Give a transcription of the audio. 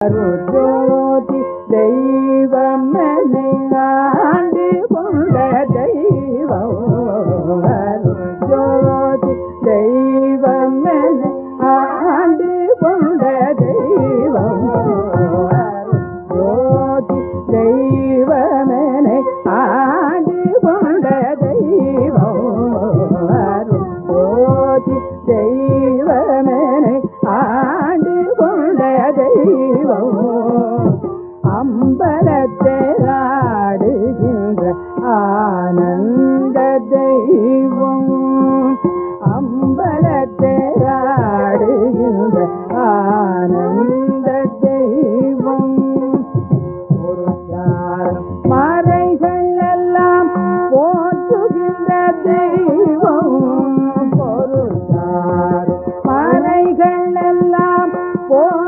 அருஜோதி தெய்வமனை ஆண்டு கொண்ட தெய்வம் அருஜோதி தெய்வமனை ஆண்டு கொண்ட தெய்வம் அருஜோதி தெய்வமனை பவனத்தை ஆடுகின்ற ஆனந்த தெய்வம். அம்பலத்தை ஆடுகின்ற ஆனந்த தெய்வம். ஒரு மறைகள் எல்லாம் போற்றுகின்ற தெய்வம். பொருள் மறைகள் எல்லாம் போ